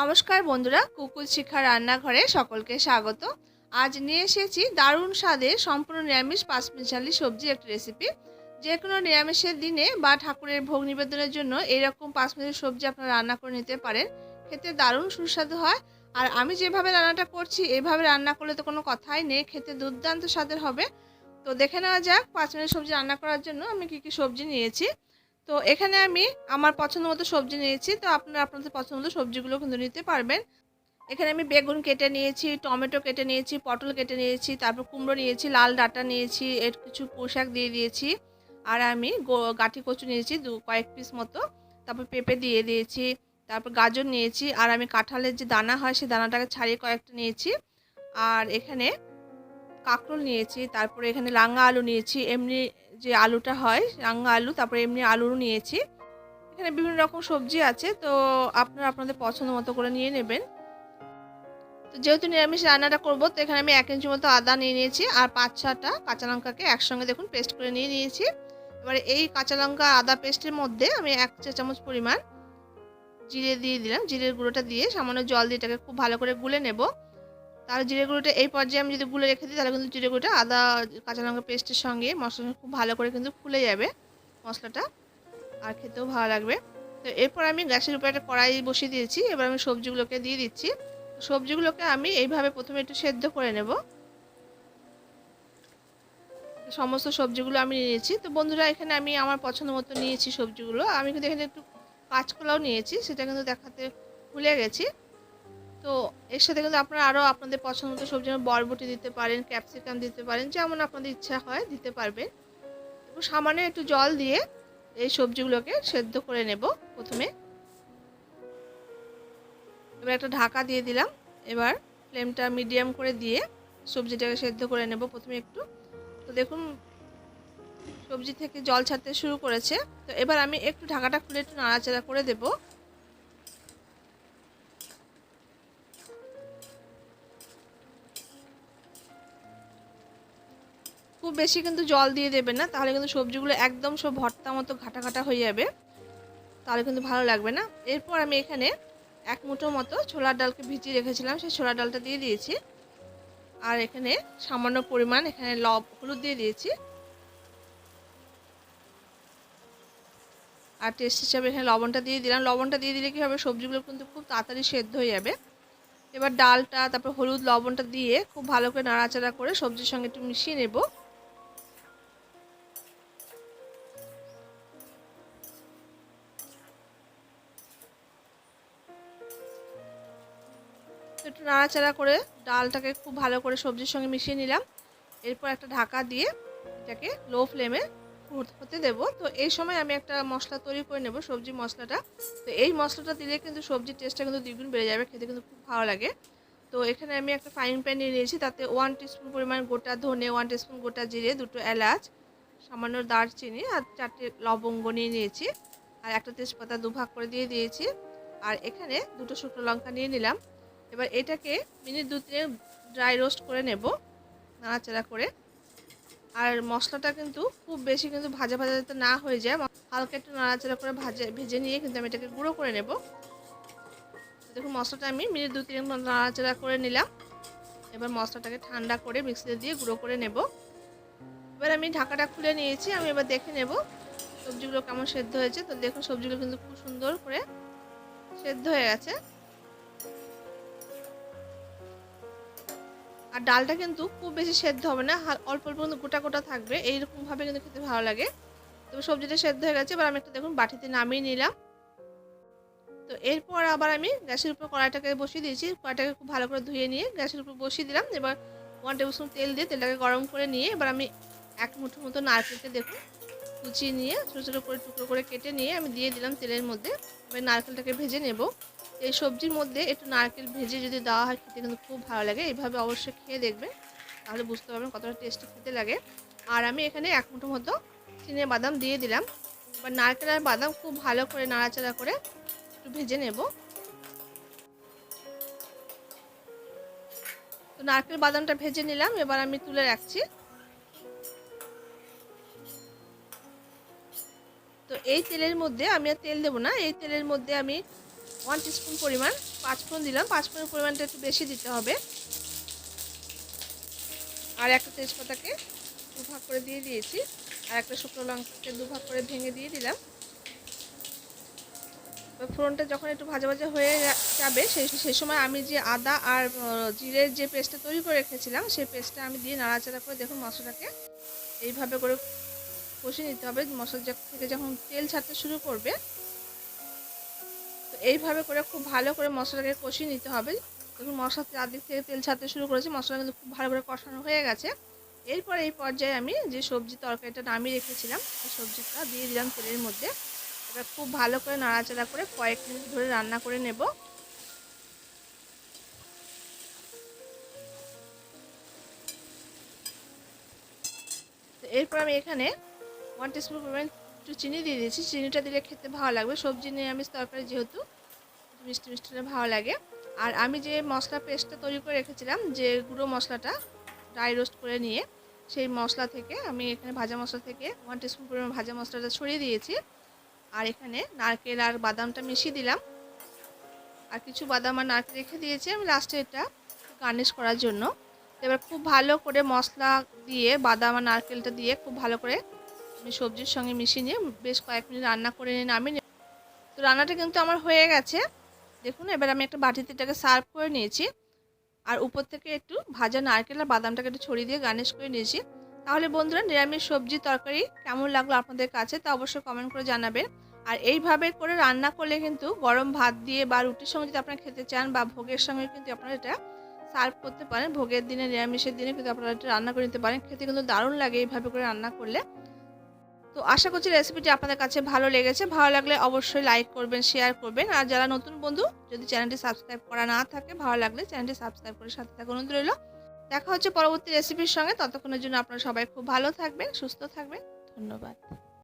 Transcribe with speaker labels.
Speaker 1: নমস্কার বন্ধুরা, কুকুর শিখা রান্নাঘরে সকলকে স্বাগত। আজ নিয়ে এসেছি দারুণ স্বাদের সম্পূর্ণ নিরামিষ পাঁচমিশালি সবজি একটা রেসিপি যে কোনো নিরামিষের দিনে বা ঠাকুরের ভোগ নিবেদনের জন্য এইরকম পাঁচমিশালি সবজি আপনারা রান্না করে নিতে পারেন। খেতে দারুণ সুস্বাদু হয়। আর আমি যেভাবে রান্নাটা করছি, এভাবে রান্না করলে তো কোনো কথাই নেই, খেতে দুর্দান্ত স্বাদের হবে। তো দেখে নেওয়া যাক পাঁচমিশালি সবজি রান্না করার জন্য আমি কী কী সবজি নিয়েছি। তো এখানে আমি আমার পছন্দ মতো সবজি নিয়েছি। তো আপনারা আপনাদের পছন্দ মতো সবজিগুলো কিন্তু নিতে পারবেন। এখানে আমি বেগুন কেটে নিয়েছি, টমেটো কেটে নিয়েছি, পটল কেটে নিয়েছি, তারপর কুমড়ো নিয়েছি, লাল ডাঁটা নিয়েছি, এর কিছু পোশাক দিয়ে দিয়েছি। আর আমি গাঁঠি কচু নিয়েছি দু, কয়েক পিস মতো। তারপর পেঁপে দিয়ে দিয়েছি, তারপর গাজর নিয়েছি, আর আমি কাঁঠালের যে দানা হয় সেই দানাটাকে ছাড়িয়ে কয়েকটা নিয়েছি। আর এখানে কাঁকরোল নিয়েছি, তারপরে এখানে লাঙ্গা আলু নিয়েছি, এমনি যে আলুটা হয়, রাঙা আলু, তারপরে এমনি আলুরও নিয়েছি। এখানে বিভিন্ন রকম সবজি আছে, তো আপনারা আপনাদের পছন্দ মতো করে নিয়ে নেবেন। তো যেহেতু নিরামিষ রান্নাটা করব, তো এখানে আমি এক ইঞ্চি মতো আদা নিয়ে নিয়েছি আর পাঁচ ছটা কাঁচা লঙ্কাকে একসঙ্গে দেখুন পেস্ট করে নিয়ে নিয়েছি। এবারে এই কাঁচা লঙ্কা আদা পেস্টের মধ্যে আমি এক চা চামচ পরিমাণ জিরে দিয়ে দিলাম। জিরের গুঁড়োটা দিয়ে সামান্য জল দিয়ে এটাকে খুব ভালো করে গুলে নেব। তাহলে জিরে গুঁড়োটা এই পর্যায়ে আমি যদি গুলে রেখে দিই, তাহলে কিন্তু জিরে গুঁড়োটা আদা, কাঁচা লঙ্কা পেস্টের সঙ্গে মশলা খুব ভালো করে কিন্তু ফুলে যাবে মশলাটা, আর খেতেও ভালো লাগবে। তো এরপর আমি গ্যাসের উপরে একটা কড়াই বসিয়ে দিয়েছি, এবার আমি সবজিগুলোকে দিয়ে দিচ্ছি। সবজিগুলোকে আমি এইভাবে প্রথমে একটু সেদ্ধ করে নেব। সমস্ত সবজিগুলো আমি নিয়েছি। তো বন্ধুরা, এখানে আমি আমার পছন্দ মতো নিয়েছি সবজিগুলো। আমি কিন্তু এখানে একটু কাঁচকলাও নিয়েছি, সেটা কিন্তু দেখাতে ভুলে গেছি। তো এর সাথে কিন্তু আপনারা আরও আপনাদের পছন্দ মতো সবজি যেমন বরবটি দিতে পারেন ক্যাপসিকাম দিতে পারেন, যেমন আপনাদের ইচ্ছা হয় দিতে পারবেন। এবং সামান্য একটু জল দিয়ে এই সবজিগুলোকে সেদ্ধ করে নেব প্রথমে। এবার একটা ঢাকা দিয়ে দিলাম। এবার ফ্লেমটা মিডিয়াম করে দিয়ে সবজিটাকে সেদ্ধ করে নেব প্রথমে একটু। তো দেখুন, সবজি থেকে জল ছাড়তে শুরু করেছে। তো এবার আমি একটু ঢাকাটা খুলে একটু নাড়াচাড়া করে দেবো। খুব বেশি কিন্তু জল দিয়ে দেবেন না, তাহলে কিন্তু সবজিগুলো একদম সব ভর্তা মতো ঘাটা ঘাটা হয়ে যাবে। তাহলে কিন্তু ভালো লাগবে না। এরপর আমি এখানে এক মুঠো মতো ছোলার ডালকে ভিজিয়ে রেখেছিলাম, সেই ছোলার ডালটা দিয়ে দিয়েছি। আর এখানে সামান্য পরিমাণ এখানে লব, হলুদ দিয়ে দিয়েছি। আর টেস্ট হিসাবে এখানে লবণটা দিয়ে দিলাম। লবণটা দিয়ে দিলে কী হবে, সবজিগুলো কিন্তু খুব তাড়াতাড়ি সেদ্ধ হয়ে যাবে। এবার ডালটা, তারপর হলুদ, লবণটা দিয়ে খুব ভালো করে নাড়াচাড়া করে সবজির সঙ্গে একটু মিশিয়ে নেব। একটু নাড়াচাড়া করে ডালটাকে খুব ভালো করে সবজির সঙ্গে মিশিয়ে নিলাম। এরপর একটা ঢাকা দিয়ে এটাকে লো ফ্লেমে হতে দেব। তো এই সময় আমি একটা মশলা তৈরি করে নেব, সবজি মশলাটা। তো এই মশলাটা দিলে কিন্তু সবজির টেস্টটা কিন্তু দ্বিগুণ বেড়ে যাবে, খেতে কিন্তু খুব ভালো লাগে। তো এখানে আমি একটা ফ্রাইং প্যান নিয়ে নিয়েছি, তাতে ওয়ান টিস্পুন পরিমাণ গোটা ধনে ওয়ান টিস্পুন গোটা জিরে, দুটো এলাচ, সামান্য দারচিনি আর চারটে লবঙ্গ নিয়ে নিয়েছি। আর একটা তেজপাতা দুভাগ করে দিয়ে দিয়েছি। আর এখানে দুটো শুকনো লঙ্কা নিয়ে নিলাম। এবার এটাকে মিনিট দু তিনে ড্রাই রোস্ট করে নেব, নাড়াচাড়া করে। আর মশলাটা কিন্তু খুব বেশি কিন্তু ভাজা ভাজা যাতে না হয়ে যায় হালকা একটু নাড়াচাড়া করে ভাজে, ভেজে নিয়ে কিন্তু আমি এটাকে গুঁড়ো করে নেব। দেখুন মশলাটা আমি মিনিট দু তিন নাড়াচাড়া করে নিলাম। এবার মশলাটাকে ঠান্ডা করে মিক্সিতে দিয়ে গুঁড়ো করে নেব। এবার আমি ঢাকাটা খুলে নিয়েছি, আমি এবার দেখে নেব সবজিগুলো কেমন সেদ্ধ হয়েছে। তো দেখুন সবজিগুলো কিন্তু খুব সুন্দর করে সেদ্ধ হয়ে গেছে। আর ডালটা কিন্তু খুব বেশি সেদ্ধ হবে না অল্প অল্প কিন্তু গোটা গোটা থাকবে। এইরকমভাবে কিন্তু খেতে ভালো লাগে। তবে সবজিটা সেদ্ধ হয়ে গেছে, এবার আমি একটা দেখুন বাটিতে নামিয়ে নিলাম। তো এরপর আবার আমি গ্যাসের উপর কড়াইটাকে বসিয়ে দিয়েছি। কড়াইটাকে খুব ভালো করে ধুয়ে নিয়ে গ্যাসের উপর বসিয়ে দিলাম। এবার ওয়ান টেবিল স্পুন তেল দিয়ে তেলটাকে গরম করে নিয়ে এবার আমি এক মুঠো মতো নারকেলকে দেখুন কুচিয়ে নিয়ে ছোটো ছোটো করে টুকরো করে কেটে নিয়ে আমি দিয়ে দিলাম তেলের মধ্যে। এবার নারকেলটাকে ভেজে নেব। এই সবজির মধ্যে একটু নারকেল ভেজে যদি দেওয়া হয় খেতে কিন্তু খুব ভালো লাগে। এইভাবে অবশ্যই খেয়ে দেখবেন, তাহলে বুঝতে পারবেন কতটা টেস্টি খেতে লাগে। আর আমি এখানে এক মুঠো মতো চিনে বাদাম দিয়ে দিলাম। এবার নারকেল আর বাদাম খুব ভালো করে নাড়াচাড়া করে একটু ভেজে নেব। তো নারকেল বাদামটা ভেজে নিলাম, এবার আমি তুলে রাখছি। তো এই তেলের মধ্যে আমি আর তেল দেবো না, এই তেলের মধ্যে আমি ওয়ান টিস্পুন পরিমাণ, পাঁচফোড়ন দিলাম, পাঁচফোড়নের পরিমাণটা একটু বেশি দিতে হবে। আর একটা তেজপাতাকে দু ভাগ করে দিয়ে দিয়েছি, আর একটা শুকনো লঙ্কাকে দু ভাগ করে ভেঙে দিয়ে দিলাম। ফোড়নটা যখন একটু ভাজা ভাজা হয়ে যাবে, সেই সেই সময় আমি যে আদা আর জিরের যে পেস্টটা তৈরি করে রেখেছিলাম, সেই পেস্টটা আমি দিয়ে নাড়াচাড়া করে দেখুন মশলাটাকে এইভাবে করে কষিয়ে নিতে হবে। মশলা থেকে যখন তেল ছাড়তে শুরু করবে এইভাবে করে খুব ভালো করে মশলাটাকে কষিয়ে নিতে হবে। দেখুন মশলা চারদিক থেকে তেল ছাড়তে শুরু করেছে, মশলা কিন্তু খুব ভালো করে কষানো হয়ে গেছে। এরপর এই পর্যায়ে আমি যে সবজি তরকারিটা নামিয়ে রেখেছিলাম, সেই সবজিটা দিয়ে দিলাম তেলের মধ্যে। এবার খুব ভালো করে নাড়াচাড়া করে কয়েক মিনিট ধরে রান্না করে নেব। এরপর আমি এখানে ওয়ান টিস্পুন পরিমাণ একটু চিনি দিয়ে দিয়েছি। চিনিটা দিলে খেতে ভালো লাগবে। সবজি নিরামিষ তরকারি যেহেতু, মিষ্টি মিষ্টি ভালো লাগে। আর আমি যে মশলা পেস্টটা তৈরি করে রেখেছিলাম, যে গুঁড়ো মশলাটা ড্রাই রোস্ট করে নিয়ে, সেই মশলা থেকে আমি এখানে ভাজা মশলা থেকে ওয়ান টিস্পুন পরিমাণ ভাজা মশলাটা ছড়িয়ে দিয়েছি। আর এখানে নারকেল আর বাদামটা মিশিয়ে দিলাম। আর কিছু বাদাম আর নারকেল রেখে দিয়েছি আমি লাস্টে এটা গার্নিশ করার জন্য। এবার খুব ভালো করে মশলা দিয়ে, বাদাম আর নারকেলটা দিয়ে খুব ভালো করে আমি সবজির সঙ্গে মিশিয়ে নিয়ে বেশ কয়েক মিনিট রান্না করে নিয়ে নামিয়ে তো রান্নাটা কিন্তু আমার হয়ে গেছে। দেখুন, এবার আমি একটা বাটিতে এটাকে সার্ভ করে নিয়েছি। আর উপর থেকে একটু ভাজা নারকেল আর বাদামটাকে একটু ছড়িয়ে দিয়ে গার্নিশ করে নিয়েছি। তাহলে বন্ধুরা, নিরামিষ সবজি তরকারি কেমন লাগল আপনাদের কাছে তা অবশ্যই কমেন্ট করে জানাবেন। আর এইভাবে করে রান্না করলে কিন্তু গরম ভাত দিয়ে বা রুটির সঙ্গে যদি আপনারা খেতে চান বা ভোগের সঙ্গে কিন্তু আপনারা এটা সার্ভ করতে পারেন। ভোগের দিনে, নিরামিষের দিনে কিন্তু আপনারা এটা রান্না করে নিতে পারেন। খেতে কিন্তু দারুণ লাগে এইভাবে করে রান্না করলে। তো আশা করছি রেসিপিটি আপনাদের কাছে ভালো লেগেছে। ভালো লাগলে অবশ্যই লাইক করবেন শেয়ার করবেন। আর যারা নতুন বন্ধু, যদি চ্যানেলটি সাবস্ক্রাইব করা না থাকে, ভালো লাগলে চ্যানেলটি সাবস্ক্রাইব করে সাথে থাকুন। অনুরোধ রইল, দেখা হচ্ছে পরবর্তী রেসিপির সঙ্গে। ততক্ষণের জন্য আপনারা সবাই খুব ভালো থাকবেন, সুস্থ থাকবেন। ধন্যবাদ।